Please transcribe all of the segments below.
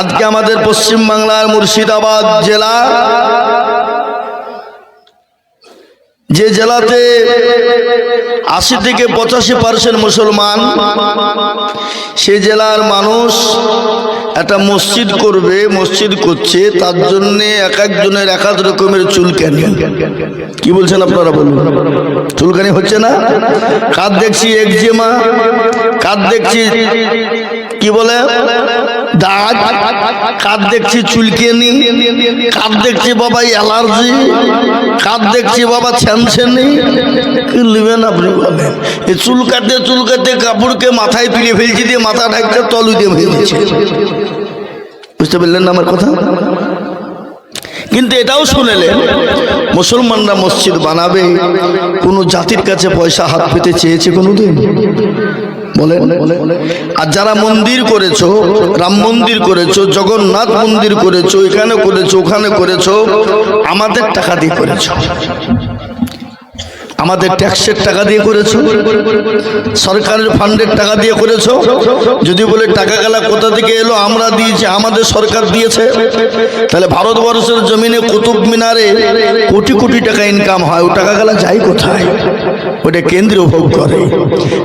আজকে আমাদের পশ্চিম বাংলার মুর্শিদাবাদ জেলা। যে জেলাতে আশি থেকে পঁচাশি পার্সেন্ট মুসলমান, সে জেলার মানুষ একটা মসজিদ করবে, মসজিদ করছে, তার জন্যে এক একজনের এক এক রকমের চুলকানি। কি বলছেন আপনারা বলুন? চুলকানি হচ্ছে না? কার দেখছি একজেমা কার দেখছি, কি বলে? দাগ কার দেখছি চুলকেনি কার দেখছি বাবা অ্যালার্জি কার দেখছি বাবা ছ্যানছেনি কি নেবেন আপনি বলেন এই চুল কাটতে কাপড়কে মাথায় তুলে ফেলছি দিয়ে মাথা ঢাকতে তলু দিয়ে ভেঙে বুঝতে পারলেন না আমার কথা? কিন্তু এটাও শুনেলেন মুসলমানরা মসজিদ বানাবে, কোনো জাতির কাছে পয়সা হাত পেতে চেয়েছে কোনোদিন? বলেন আর যারা মন্দির করেছ রাম মন্দির করেছ জগন্নাথ মন্দির করেছ এখানে করেছ ওখানে করেছ আমাদের টাকা দিয়ে করেছ। আমাদের ট্যাক্সের টাকা দিয়ে করেছ? সরকারের ফান্ডের টাকা দিয়ে করেছ? যদি বলে টাকা গেলা কোথা থেকে এলো? আমরা দিয়েছি আমাদের সরকার দিয়েছে। তাহলে ভারতবর্ষের জমিনে কুতুব মিনারে কোটি কোটি টাকা ইনকাম হয়। ও টাকা গেলা যাই কোথায়? ওটা কেন্দ্রীয় ভোগ করে।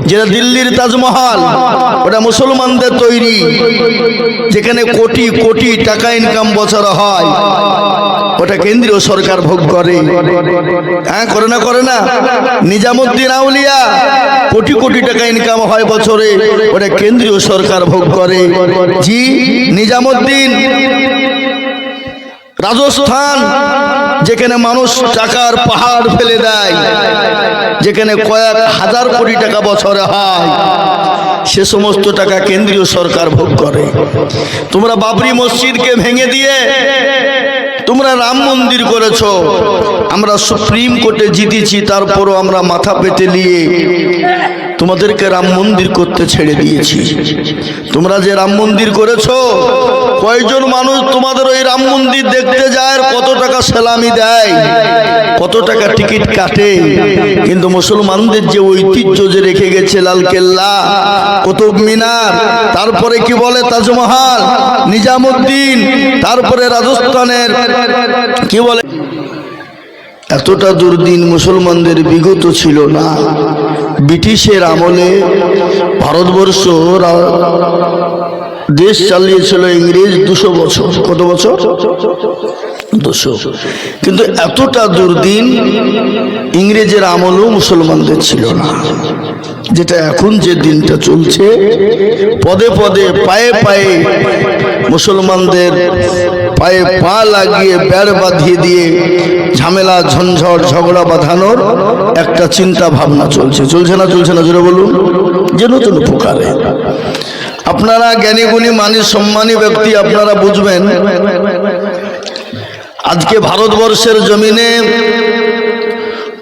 যেটা দিল্লির তাজমহল ওটা মুসলমানদের তৈরি। যেখানে কোটি কোটি টাকা ইনকাম বছরে হয়। ওটা কেন্দ্রীয় সরকার ভোগ করে। হ্যাঁ করে না করে না। নিজামুদ্দিন আউলিয়া, কোটি কোটি টাকা ইনকাম হয় বছরে। ওটা কেন্দ্রীয় সরকার ভোগ করে। জি, নিজামুদ্দিন। রাজস্থান, যেখানে মানুষ টাকার পাহাড় ফেলে দেয়, যেখানে কয়েক হাজার কোটি টাকা বছরে হয়, সে সমস্ত টাকা কেন্দ্রীয় সরকার ভোগ করে। তোমরা বাবরি মসজিদকে ভেঙে দিয়ে তোমরা রাম মন্দির করেছ। আমরা সুপ্রিম কোর্টে জিতেছি তারপরও আমরা মাথা পেতে নিয়ে তোমাদেরকে রাম মন্দির করতে ছেড়ে দিয়েছি। তোমরা যে রাম মন্দির করেছ, কয়জন মানুষ তোমাদের ওই রাম মন্দির দেখতে যায় কত টাকা সেলামি দেয়, কত টাকা টিকিট কাটে। কিন্তু মুসলমানদের যে ঐতিহ্য যে রেখে গেছে লাল কেল্লা, কুতুব মিনার, তারপরে কি বলে তাজমহল, নিজামুদ্দিন, তারপরে রাজস্থানের, কি বলে? এতটা দুর্দিন মুসলমানদের বিগত ছিল না। ব্রিটিশের আমলে ভারতবর্ষ দেশ চালিয়েছিল ইংরেজ দুশো বছর। কত বছর? দুশো। কিন্তু এতটা দুর্দিন ইংরেজের আমলও মুসলমানদের ছিল না। যেটা এখন যে দিনটা চলছে, পদে পদে, পায়ে পায়ে মুসলমানদের পায়ে পা লাগিয়ে বেড় বাঁধিয়ে দিয়ে ঝামেলা, ঝঞ্ঝট, ঝগড়া বাঁধানোর একটা চিন্তা ভাবনা চলছে। চলছে না চলছে না, জোরে বলুন। যে নতুন প্রকারে আপনারা জ্ঞানী গুণী মানি, সম্মানী ব্যক্তি, আপনারা বুঝবেন, আজকে ভারতবর্ষের জমিনে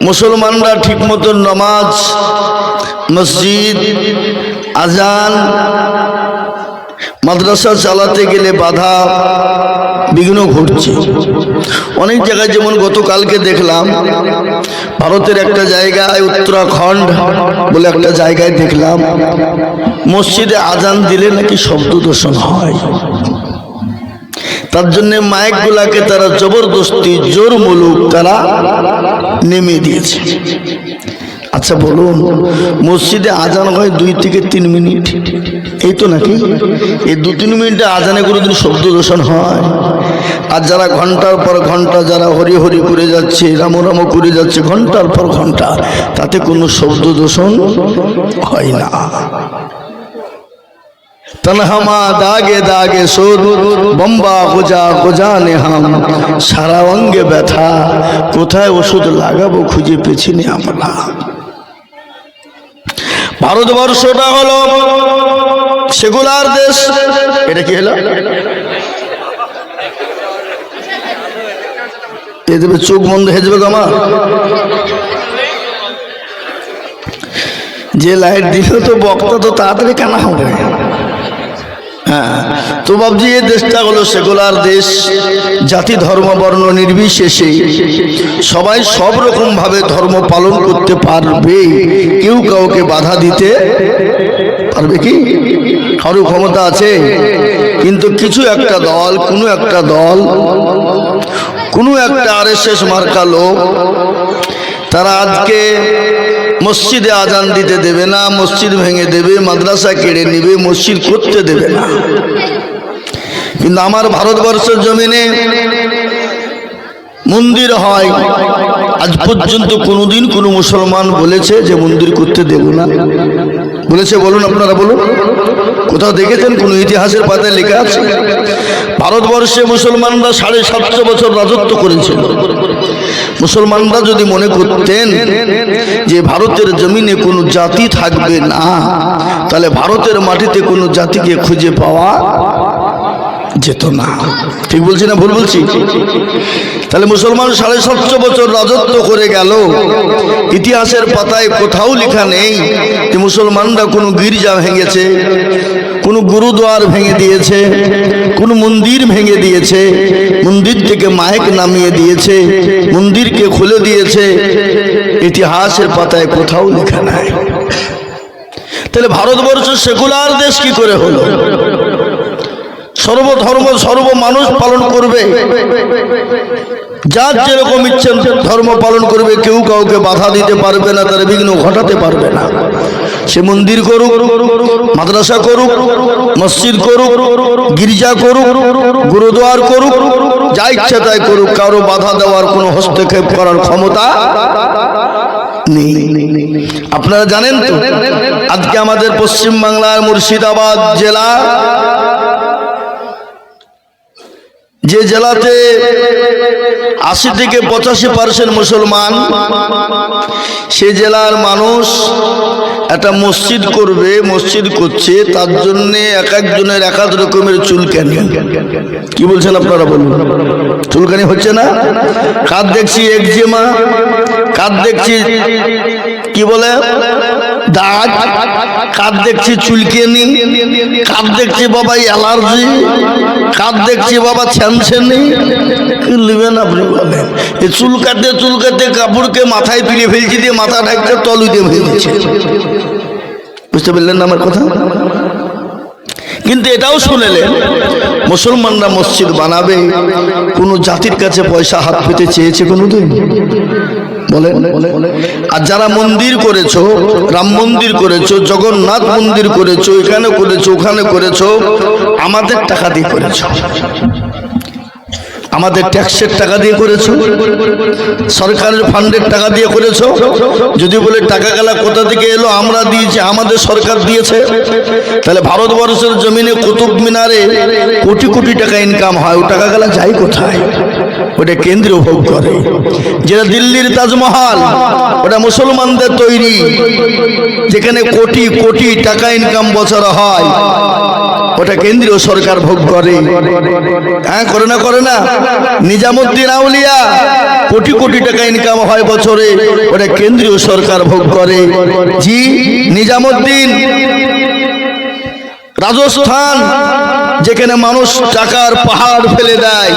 মুসলমানরা ঠিক মতন নামাজ, মসজিদ, আজান মাদ্রাসা চালাতে গেলে বাধা বিঘ্ন ঘটছে। অনেক জায়গায় যেমন গতকালকে দেখলাম, ভারতের একটা জায়গায় উত্তরাখণ্ড বলে একটা জায়গায় দেখলাম, মসজিদে আজান দিলে নাকি শব্দ দূষণ হয়। তার জন্য মাইকগুলাকে তারা জবরদস্তি জোর মুলুক তারা নেমে দিয়েছে। আচ্ছা বলুন, মসজিদে আজান হয় দুই থেকে তিন মিনিট। এই তো নাকি? এই দু তিন মিনিটে আজানে কোনোদিন শব্দ দূষণ হয়? আর যারা ঘণ্টার পর ঘণ্টা যারা হরি হরি করে যাচ্ছে, রাম রাম করে যাচ্ছে, ঘণ্টার পর ঘণ্টা, তাতে কোনো শব্দ দূষণ হয় না। তনহমা দাগে দাগে সোর, বম্বা গোজা গোজানে হাম সারা অঙ্গে ব্যথা, কোথায় ওষুধ লাগাবো খুঁজে পেছিনি আমরা। ভারতবর্ষটা হলো সেগুলার দেশ। এটা কি হলো? এ দেবে চোখ বন্ধ হয়ে যাবে আমার। যে লাইট দিল তো বক্তা তো তাড়াতাড়ি কানা হবে। হ্যাঁ তো বাবজি এই দেশটা হলো সেকুলার দেশ, জাতি, ধর্ম, বর্ণ নির্বিশেষে। সবাই সব রকম ভাবে ধর্ম পালন করতে পারবে। কেউ কাউকে বাধা দিতে পারবে কি? কারও ক্ষমতা আছে? কিন্তু কিছু একটা দল, কোনো একটা দল, কোনো একটা আরএসএস মার্কা লোক, তারা আজকে মসজিদে আজান দিতে দেবে না, মসজিদ ভেঙে দেবে, মাদ্রাসা কেড়ে নেবে, মসজিদ করতে দেবে না। কিন্তু আমার ভারতবর্ষের জমিনে মন্দির হয়, আজ পর্যন্ত কোনোদিন কোনো মুসলমান বলেছে যে মন্দির করতে দেব না। বলেছে, বলুন আপনারা বলুন। কোথাও দেখেছেন কোনো ইতিহাসের পাতায় লেখা আছে? ভারতবর্ষে মুসলমানরা সাড়ে সাতশো বছর রাজত্ব করেছিল। মুসলমানরা যদি মনে করতেন যে ভারতের জমিনে কোনো জাতি থাকবে না, তাহলে ভারতের মাটিতে কোনো জাতিকে খুঁজে পাওয়া যেত না। ঠিক বলছি না ভুল বলছি? তাহলে মুসলমান সাড়ে সাতশো বছর রাজত্ব করে গেল। ইতিহাসের পাতায় কোথাও লেখা নেই যে মুসলমানরা কোনো গির্জা ভেঙেছে কোনো গুরুদুয়ার ভেঙে দিয়েছে, কোন মন্দির ভেঙে দিয়েছে মন্দির থেকে মাইক নামিয়ে দিয়েছে, মন্দিরকে খুলে দিয়েছে। ইতিহাসের পাতায় কোথাও লেখা নাই। তাহলে ভারতবর্ষ সেকুলার দেশ কি করে হলো? সর্বধর্ম, সর্ব মানুষ পালন করবে। যার যেরকম ইচ্ছে ধর্ম পালন করবে, কেউ কাউকে বাধা দিতে পারবে না, তার বিঘ্ন ঘটাতে পারবে না। সে মন্দির করুক, মাদ্রাসা করুক, মসজিদ করুক, গির্জা করুক, গুরুদুয়ার করুক, যা ইচ্ছা তাই করুক, কারও বাধা দেওয়ার কোনো হস্তক্ষেপ করার ক্ষমতা আপনারা জানেন তো, আজকে আমাদের পশ্চিম বাংলার মুর্শিদাবাদ জেলা, যে জেলাতে আশি থেকে পঁচাশি পার্সেন্ট মুসলমান, সে জেলার মানুষ একটা মসজিদ করবে, মসজিদ করছে, তার জন্য এক একজনের এক এক রকমের চুলকানি। কি বলছেন আপনারা বলুন? চুলকানি হচ্ছে না? কার দেখছি একজিমা কার দেখছি, কি বলে? দাগ কার দেখছি চুলকেনি কার দেখছি বাবা অ্যালার্জি কার দেখছি বাবা ছ্যানছেনি কি নেবেন আপনি বলেন এই চুল কাটতে চুল কাটতে কাপড়কে মাথায় তুলে ফেলছি দিয়ে মাথা ঢাকতে তলু দিয়ে ফেলছে বুঝতে পারলেন আমার কথা? কিন্তু এটাও শুনেলেন, মুসলমানরা মসজিদ বানাবে, কোনো জাতির কাছে পয়সা হাত পেতে চেয়েছে কোনোদিন? বলেন। আর যারা মন্দির করেছ, রাম মন্দির করেছ, জগন্নাথ মন্দির করেছ, এখানে করেছ, ওখানে করেছ, আমাদের টাকা দিয়ে করেছ। আমাদের ট্যাক্সের টাকা দিয়ে করেছ, সরকারের ফান্ডের টাকা দিয়ে করেছ। যদি বলে টাকা গেলা কোথা থেকে এলো, আমরা দিয়েছি, আমাদের সরকার দিয়েছে। তাহলে ভারতবর্ষের জমিনে কুতুব মিনারে কোটি কোটি টাকা ইনকাম হয়, ও টাকা গেলা যাই কোথায়? ওটা কেন্দ্রীয় ভোগ করে। যেটা দিল্লির তাজমহল, ওটা মুসলমানদের তৈরি, যেখানে কোটি কোটি টাকা ইনকাম বছর হয়, ওটা কেন্দ্রীয় সরকার ভোগ করে। হ্যাঁ করে না করে না? নিজামুদ্দিন আউলিয়া, কোটি কোটি টাকা ইনকাম হয় বছরে, ওটা কেন্দ্রীয় সরকার ভোগ করে। জি, নিজামুদ্দিন, রাজস্থান যেখানে মানুষ টাকার পাহাড় ফেলে দেয়,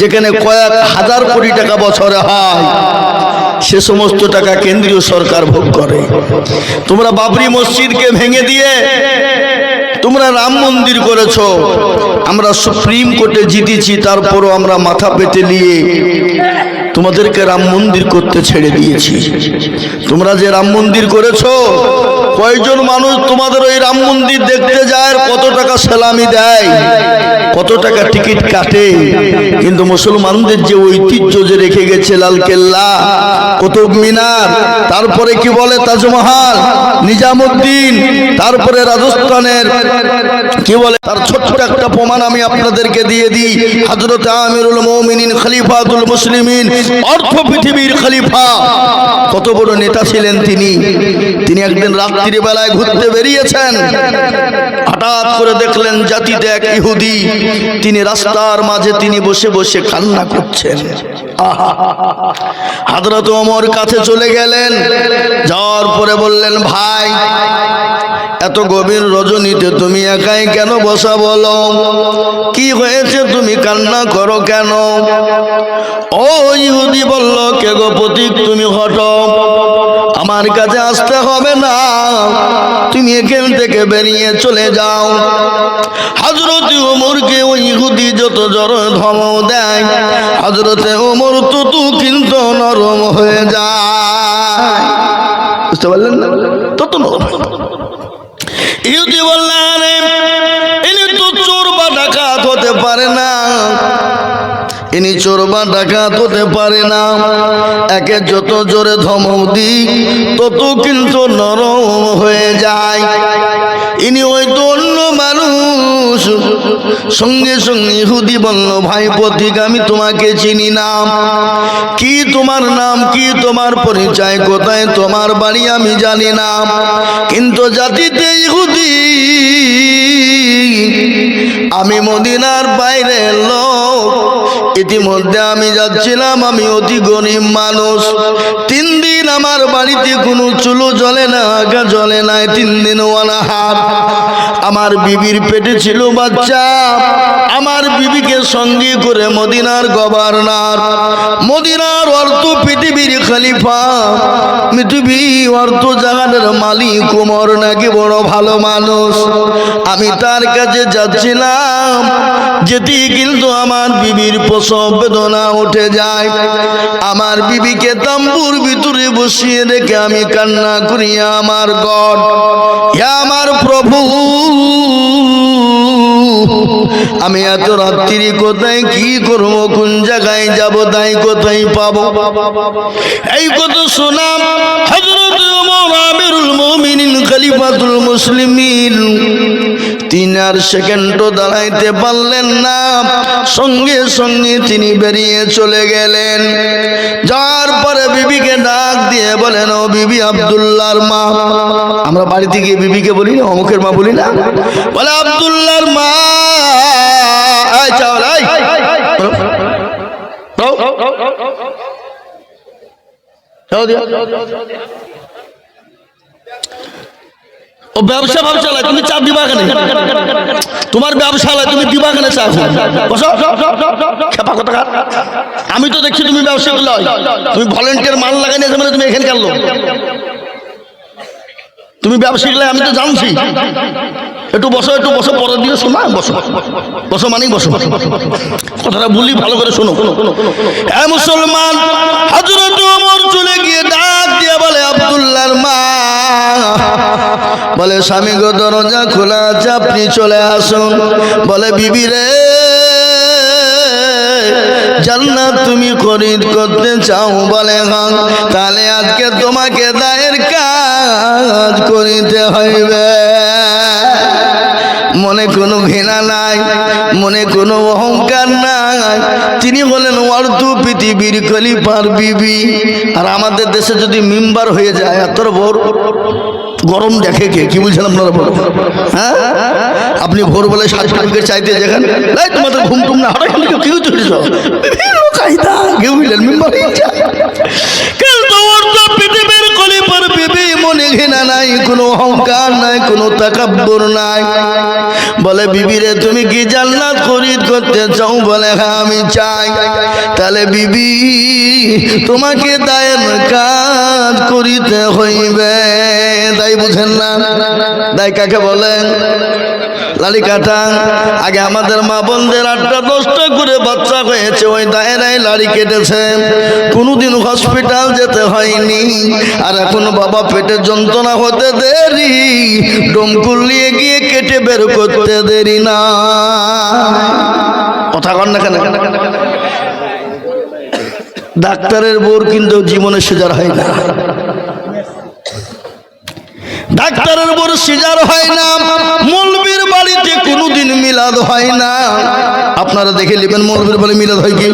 যেখানে কয়েক হাজার কোটি টাকা বছরে হয়, সে সমস্ত টাকা কেন্দ্রীয় সরকার ভোগ করে। তোমরা বাবরি মসজিদকে ভেঙে দিয়ে তোমরা রাম মন্দির করেছ, আমরা সুপ্রিম কোর্টে জিতেছি, তারপরও আমরা মাথা পেতে নিয়ে তোমাদেরকে রাম মন্দির করতে ছেড়ে দিয়েছি। তোমরা যে রাম মন্দির করেছ, কয়জন মানুষ তোমাদের ওই রাম মন্দির দেখতে যায় কত টাকা সেলামি দেয়, কত টাকা টিকিট কাটে। কিন্তু মুসলমানদের যে ঐতিহ্য যে রেখে গেছে লাল কেল্লা, কুতুব মিনার, তারপরে কি বলে তাজমহল, নিজামুদ্দিন, তারপরে রাজস্থানের, কি বলে তার ছোট্ট একটা প্রমাণ আমি আপনাদেরকে দিয়ে দিই। হজরত আমিরুল মৌমিনিন, খলিফাতুল মুসলিমিন অর্থ পৃথিবীর খলিফা। কত বড় নেতা ছিলেন তিনি। তিনি একদিন রাত্রি বেলায় ঘুরতে বেরিয়েছেন। হঠাৎ করে দেখলেন জাতিতে এক ইহুদি। তিনি রাস্তার মাঝে তিনি বসে বসে কান্না করছেন। হাজরত ওমর কাছে চলে গেলেন। যাওয়ার পরে বললেন, ভাই, এত গভীর রজনীতে তুমি একাই কেন বসা বলো? কি হয়েছে? তুমি কান্না করো কেন? ও ইহুদি বলল, কে গো প্রতীক তুমি হটো আমার কাছে আসতে হবে না। তুমি এখান থেকে বেরিয়ে চলে যাও। হজরত ওমরকে ওই হুদি যত জড় ধমক দেয় হজরতে ওমর তো তু কিন্তু নরম হয়ে যায়। বুঝতে পারলেন না? তত নরম ইহুদি বললেন চোর বা ডাকাত হতে পারে না। একে যত জোরে ধমক দিক, তত কিন্তু নরম হয়ে যায়। ইনি ওই তো অন্য মানুষ। সঙ্গে সঙ্গে ইহুদি বলল, ভাই পথিক আমি তোমাকে চিনি না। কি তোমার নাম, কি তোমার পরিচয়, কোথায় তোমার বাড়ি আমি জানি না। কিন্তু জাতিতে ইহুদি, আমি মদিনার বাইরে লোক। ইতিমধ্যে আমি যাচ্ছিলাম, আমি অতি গরিব মানুষ। তিন দিন আমার বাড়িতে কোনো চুলো জ্বলে না, আগা জ্বলে নাই তিন দিন হাত আমার বিবির পেটে ছিল বাচ্চা। আমার বিবিকে সঙ্গে করে মদিনার গভর্নর, মদিনার অর্থ পৃথিবীর খালিফা। পৃথিবী অর্থ জাগানের মালিক কুমর নাকি বড় ভালো মানুষ। আমি তার কাছে যাচ্ছিলাম যেটি কিন্তু আমার বিবির প্রসব বেদনা উঠে যায়। আমার বিবিকে তাম্বুর ভিতরে বসিয়ে রেখে আমি কান্না করি, আমার গড। হে আমার প্রভু, আমি এত রাত্রি কোথায়, কি করব, কোন জায়গায় যাব, তাই কোথায় পাব? এই কত শোনাম মুমিনিন, খলিফাতুল মুসলিমিন তিন আর সেকেন্ডও দাঁড়াইতে পারলেন না সঙ্গে সঙ্গে তিনি বেরিয়ে চলে গেলেন যাওয়ার পরে বিবিকে ডাক দিয়ে বলেন ও বিবি আব্দুল্লাহর মা আমরা বাড়িতে গিয়ে বিবিকে বলি না অমুকের মা বলি না বলে আব্দুল্লাহর মা চাওয়াল, এই। দাও। দাও দিয়া। ও ব্যবসা ব্যবসা লাই, তুমি চাপ দিবা কেন তোমার ব্যবসা লাই, তুমি দিবা কেন চাপ খেপা কোথাকার। আমি তো দেখছি তুমি ব্যবসা করলে তুমি ভলেন্টিয়ার মাল লাগাই নিয়েছো মানে তুমি এখানে গেল তুমি ব্যবসা করলে আমি তো জানছি। একটু বসো একটু বসো পরের দিকে শোনা বসো। বসো মানেই বসো। কথাটা বলি ভালো করে শোনো। হ্যাঁ মুসলমান হজরত চলে গিয়ে ডাক দিয়ে বলে আব্দুল্লাহর মা। বলে, স্বামী গো, দরজা খোলা আপনি চলে আসুন। বলে, বিবি রে, জান্নাত তুমি খরিদ করতে চাও? বলে হ্যাঁ তাহলে আজকে তোমাকে দায়ের কাজ করিতে হইবে। মনে কোনো ঘৃণা নাই, মনে কোনো অহংকার বলেন অর্ধ পৃথিবীর খলিফার বিবি। আর আমাদের দেশে যদি মিম্বার হয়ে যায় এত বড় গরম দেখে কে? কি বলছেন আপনারা বলো? হ্যাঁ? আপনি ভোরবেলায় সার্টিফিকেট চাইতে যেখান নাই তোমাদের ঘুম টুম না, হঠাৎ কেউ চলেছ বিভিন্ন কায়দা কেউ বুঝলেন মিম্বার কিন্তু পৃথিবীর বিবি মনে ঘৃণা নাই কোনো অহংকার নাই কোনো তাকাব্বর নাই বলে বিবিরে তুমি কি জান্নাত খরিদ করতে চাও বলে হ্যাঁ আমি চাই তাহলে বিবি তোমাকে দায়ের কাজ করিতে হইবে তাই বুঝেন না দায় কাকে বলেন লালি কাটা আগে আমাদের মা বোনদের আটটা দশটা করে বাচ্চা হয়েছে, ওই দায়েরাই লাড়ি কেটেছে। কোনোদিন হসপিটাল যেতে হয়নি, আর এখন বাবা পেটের যন্ত্রণা হতে দেরি। ডমকুল নিয়ে গিয়ে কেটে বের করতে দেরি না। কথা কন না কেন? ডাক্তারের বোর কিন্তু জীবনে সুজার হয় না। ডাক্তারের বড় সিজার হয় না মৌলবীর বাড়িতে কোনোদিন মিলাদ হয় না। আপনারা দেখে নেবেন মৌলবীর বাড়ি মিলাদ হয় কি?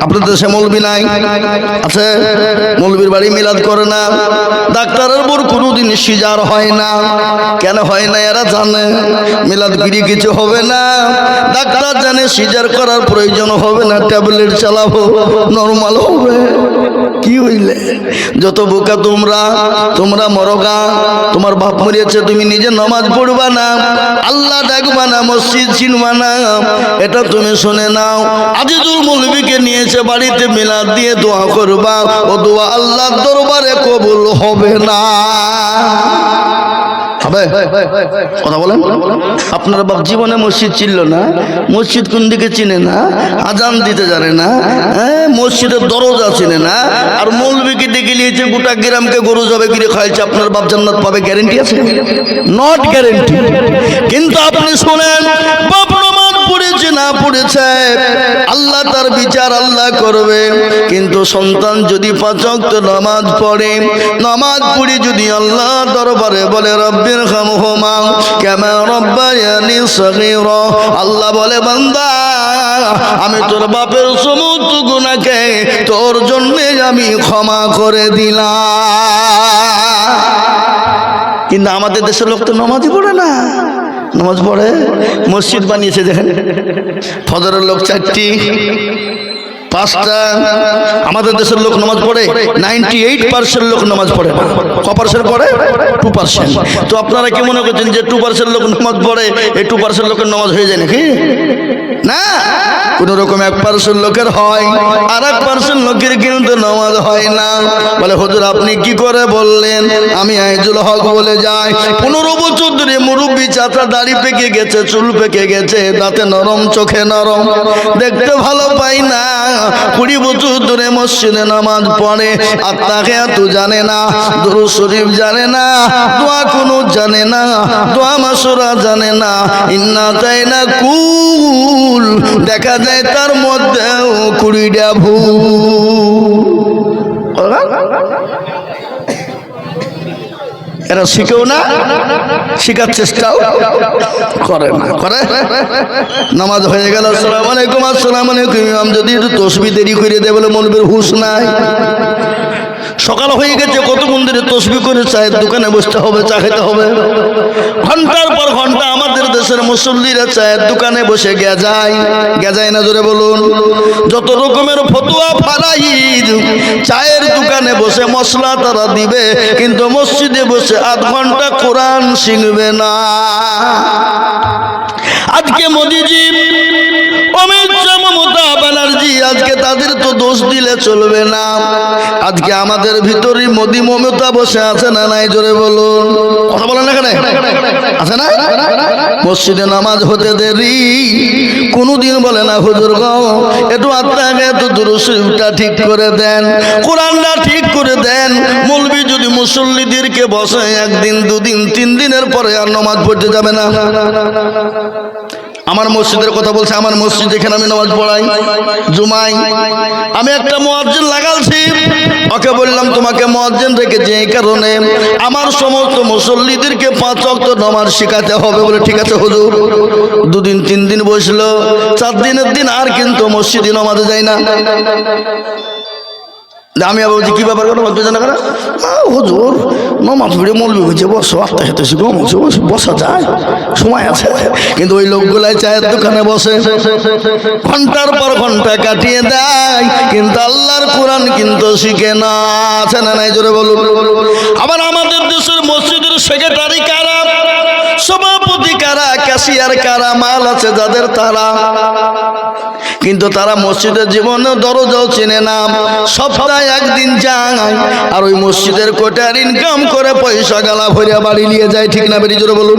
আপনাদের দেশে মৌলবী নাই? আছে? মৌলবীর বাড়ি মিলাদ করে না। ডাক্তারের বড় কোনোদিন সিজার হয় না। কেন হয় না, এরা জানে। মিলাদ গিরি কিছু হবে না। ডাক্তার জানে সিজার করার প্রয়োজন হবে না। ট্যাবলেট চালাবো, নর্মাল হবে। কি হইলে? যত বোকা তোমরা তোমরা মরগা, তোমার বাপ মরিয়েছে, তুমি নিজে নমাজ পড়বা না। আল্লাহ ডাকবা না, মসজিদ চিনবা না। এটা তুমি শুনে নাও। আজিজুল মৌলবীকে নিয়েছে বাড়িতে মিলাদ দিয়ে দোয়া করবা। ও দোয়া আল্লাহ দরবারে কবুল হবে না। হবে কথা বলেন। আপনার বাপ জীবনে মসজিদ চিনল না? মসজিদ কোন দিকে চিনে না? আজান দিতে জানে না? হ্যাঁ মসজিদের দরজা চিনে না? আর মৌলবিকে ডেকে নিয়েছে গোটা গ্রামকে গরু যাবে গিরে খাইছে। আপনার বাপ জান্নাত পাবে গ্যারেন্টি আছে? নট গ্যারেন্টি কিন্তু আপনি শুনেন নামাজ পড়েছে। আল্লাহ তার বিচার আল্লাহ করবে। কিন্তু সন্তান যদি পাঁচক্ত নামাজ পড়ে নামাজ পড়ে যদি আল্লাহ দরবারে বলে, রব্বির খামহুমা কেমন রব্বায়ানি সগীরা। আল্লাহ বলে, বান্দা, আমি তোর বাপের সমস্ত গুণাকে তোর জন্যে আমি ক্ষমা করে দিলাম। কিন্তু আমাদের দেশের লোক তো নমাজই পড়ে না। নামাজ পড়ে মসজিদ বানিয়েছে দেখেন ফদরের লোক চারটি পাঁচটা আমাদের দেশের লোক নামাজ পড়ে নাইনটি এইট পার্সেন্ট লোক নামাজ পড়ে। ক পার্সেন্ট পড়ে? টু পার্সেন্ট তো আপনারা কি মনে করছেন যে টু পার্সেন্ট লোক নামাজ পড়ে, এই টু পার্সেন্ট লোকের নামাজ হয়ে যায় নাকি? না। কোন রকম এক পার্সেন্ট লোকের হয় আর এক পার্সেন্ট লোকের কিন্তু নামাজ হয় না। বলে, হুজুর, আপনি কি করে বললেন? আমি আইজুল হক বলে যাই। পনেরো বছর ধরে মুরব্বী চাচা দাড়ি পেকে গেছে, চুল পেকে গেছে, দাঁতে নরম, চোখে নরম। দেখতে ভালো পাই না। কুড়ি বছর ধরে মসজিদে নামাজ পড়ে। আর তাকে এত জানে না, দুরু শরীফ জানে না, দোয়া কোনো জানে না, দোয়া মাসুরা জানে না। ইন্না চাই না কুল, দেখা যায় তার মধ্যেও কুড়িটা ভুল। এরা শিখেও না, শিখার চেষ্টাও করে না। করে? নামাজ হয়ে গেল, আসসালাম আলাইকুম আসসালাম আলাইকুম, ইমাম যদি একটু তসবি দেরি করে দেয় বলে মনবের হুশ নাই। সকাল হয়ে গেছে, কত মন্দিরে তসবি করে চায়ের দোকানে বসতে হবে, চা খেতে হবে। ঘণ্টার পর ঘণ্টা আমাদের দেশের মুসল্লিরা চায়ের দোকানে বসে গেজায়। গেজায় না জোরে বলুন। যত রকমের ফতুয়া ফারাইজ চায়ের দোকানে বসে মশলা তারা দিবে, কিন্তু মসজিদে বসে আধ ঘণ্টা কোরআন শিখবে না। আজকে মোদিজি আজকে তাদের তো দোষ দিলে চলবে না। আজকে আমাদের ভিতরে মোদি মমতা বসে আছে না নাই? জোরে বলুন। কথা বলেন এখানে। আছে না? মসজিদে নামাজ হতে দেরি, কোনোদিন বলে না, হুজুর গো, একটু আত্মাকে একটু দুরুশরীফটা ঠিক করে দেন, কোরআনটা ঠিক করে দেন। মৌলবি যদি মুসল্লিদেরকে বসে একদিন, দুদিন, তিন দিনের পরে আর নামাজ পড়তে যাবে না। আমার মসজিদের কথা বলছে, আমার মসজিদ এখানে আমি নামাজ পড়াই, জুমাই। আমি একটা মোয়াজ্জিন লাগালছি, ওকে বললাম, তোমাকে মোয়াজ্জিন রেখেছি এই কারণে আমার সমস্ত মুসল্লিদেরকে পাঁচ অক্ত নামাজ শেখাতে হবে বলে, ঠিক আছে হুজুর? দুদিন, তিন দিন বসল, চার দিনের দিন আর কিন্তু মসজিদে নামাজে যাই না। আমি আবার বলছি, কি ব্যাপার কোনো বলতে জানা কেন হুজুর নমাজ পড়ে মলবি হয়েছে, বসো আত্মা খেতে শিখো বসে, বসা, যায়। সময় আছে। কিন্তু ওই লোকগুলাই চায়ের দোকানে বসে। ঘণ্টার পর ঘণ্টা কাটিয়ে দেয়, কিন্তু আল্লাহর কোরআন কিন্তু শিখে না। আছে না নাই? জোরে বলুন। আবার আমাদের দেশের মসজিদের সেক্রেটারি কারা? সভাপতি কারা? ক্যাশিয়ার কারা? মাল আছে যাদের তারা। কিন্তু তারা মসজিদের জীবনে দরজাও চেনে না। সপ্তাহে একদিন যায় আর ওই মসজিদের কোটার ইনকাম করে পয়সা গালা ভরিয়া বাড়ি নিয়ে যায়, ঠিক না বেরিয়ে জোরে বলুন।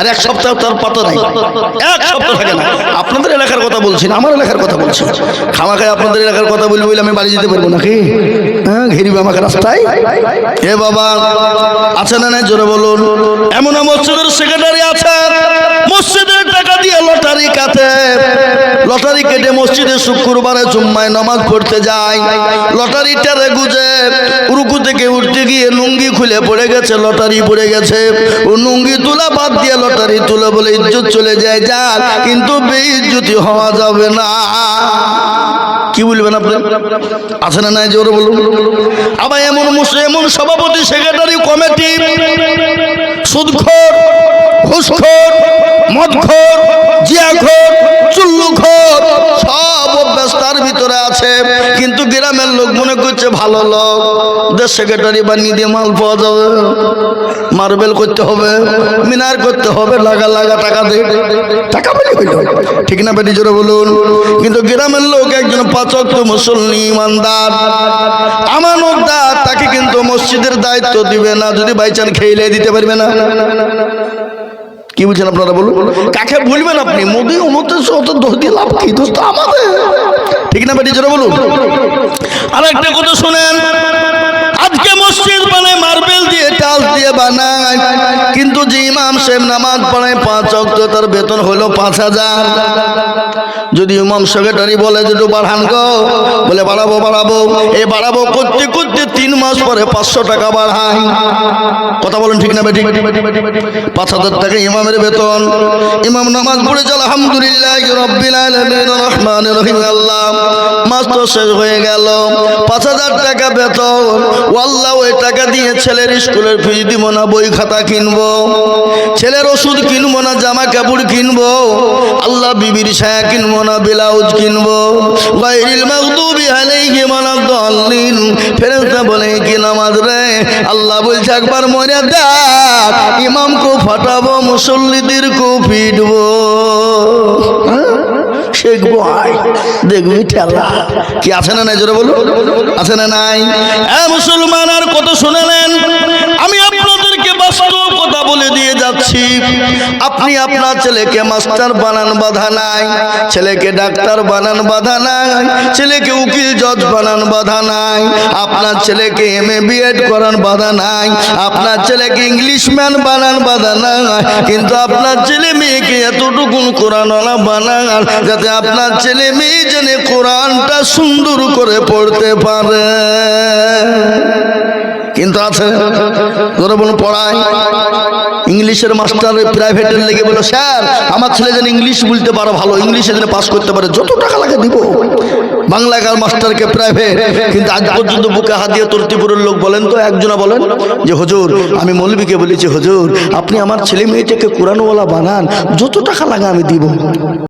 আর এক সপ্তাহ তার পাতা নাই। এক সপ্তাহ থাকে না। আপনাদের এলাকার কথা বলছি না, আমার এলাকার কথা বলছি খামাখায় আপনাদের এলাকার কথা বলি বলে আমি বাড়ি যেতে পারব নাকি? হ্যাঁ ঘেরিবে আমাকে রাস্তায়? এ বাবা, আছে না নাই? জোরে বলুন। এমন মসজিদের সেক্রেটারি আছে। মসজিদের টাকা দিয়ে লটারি কাটে। লটারি কেটে মসজিদে শুক্রবারে জুম্মায় নামাজ পড়তে যায়। লটারিটারে গুজে। রুকু থেকে উঠতে গিয়ে লুঙ্গি খুলে পড়ে গেছে, লটারি পড়ে গেছে। ও লুঙ্গি তোলা বাদ দিয়ে লটারি তুলে বলে, ইজ্জত চলে যায় যাক কিন্তু বেইজ্জতি হওয়া যাবে না। কি বলবেন আপনি? আছে না নাই? জোরে বলুন। আবার এমন মুস- এমন সভাপতি, সেক্রেটারি, কমিটি, সুদখোর ঘুষখোর মদখোর, জিয়াখোর, চুল্লুখোর, সব অভ্যাস তার ভিতরে আছে। কিন্তু গ্রামের লোক মনে করছে ভালো লোক, দেশ সেক্রেটারি বানিয়ে দিয়ে মাল পাওয়া যাবে। মার্বেল করতে হবে, মিনার করতে হবে, লাগা লাগা টাকা দে টাকা পেলে হইল। ঠিক না বেটি, জোরে বলুন। কিন্তু গ্রামের লোক একজন পাচক মুসল্লি, ইমানদার। আমানতদার, তাকে কিন্তু মসজিদের দায়িত্ব দিবে না, যদি বাইচান খেয়ে দিতে পারবে না। কি বলছেন আপনারা বলুন? কাকে ভুলবেন আপনি? মোদী অমতে অত দোষ দিয়ে লাভ কি? তো আমাদের। ঠিক না বেটি, জোরে বলুন। আর একটা কথা শোনেন। আজকে মসজিদ বানায় মার্বেল দিয়ে টাল দিয়ে বানায়। কিন্তু যে ইমাম সাহেব নামাজ পড়ায় পাঁচ অক্ট তার বেতন হলো পাঁচ হাজার। যদি ইমাম সেক্রেটারি বলে যে, একটু বাড়ান গো। বলে, বাড়াবো বাড়াবো। এই বাড়াবো করতে করতে তিন মাস পরে পাঁচশো টাকা বাড়ায়। কথা বলেন ঠিক না বেটি পাঁচ হাজার টাকা ইমামের বেতন। ইমাম নামাজ পড়েছে আলহামদুলিল্লাহ রব্বিল আলামিন রহমানির রহিম। আল্লাহ, মাস তো শেষ হয়ে গেল। পাঁচ হাজার টাকা বেতন। আল্লাহ ওই টাকা দিয়ে ছেলের স্কুলের ফিস দিব না, বই খাতা কিনবো। ছেলের ওষুধ কিনবো না, জামা কাপড় কিনবো। আল্লাহ বিবির ছায়া কিনবো না, ব্লাউজ কিনবো। গায়রিল মাগদুবি আলাইহিম ওয়ালাদ-দাল্লিন ফেরেশতা বলে, কি নামাজ রে? আল্লাহ বলছে, একবার মরে দেখ ইমামকে ফাটাবো, মুসল্লিদের কো পিটবো কি আছে না নাই আছে না নাই? মুসলমান আর কত আমি আপনাদেরকে বাস্তব বলে দিয়ে যাচ্ছি, আপনি আপনার ছেলেকে মাস্টার বানান বাধা নাই, ছেলেকে ডাক্তার বানান বাধা নাই, ছেলেকে উকিল জজ বানান বাধা নাই, আপনার ছেলেকে এম এ বিএড করান বাধা নাই, আপনার ছেলেকে ইংলিশ ম্যান বানান বাধা নাই, কিন্তু আপনার ছেলে মেয়েকে এতটুকুন কোরআনওয়ালা বানান, যাতে আপনার ছেলে মেয়ে যেন কোরআনটা সুন্দর করে পড়তে পারে। কিন্তু আছে। ধরো বলুন পড়ায়। ইংলিশের মাস্টার প্রাইভেটের লেগে বলো স্যার, আমার ছেলে যেন ইংলিশ বলতে পারে ভালো, ইংলিশে যেন পাস করতে পারে, যত টাকা লাগে দিব। বাংলাকার মাস্টারকে প্রাইভেট কিন্তু আজ পর্যন্ত বুকে হাত দিয়ে তর্তিপুরের লোক বলেন তো, একজনা বলেন যে, হুজুর, আমি মৌলবীকে বলেছি, হুজুর, আপনি আমার ছেলে মেয়েটাকে কোরআনওয়ালা বানান, যত টাকা লাগে আমি দিব।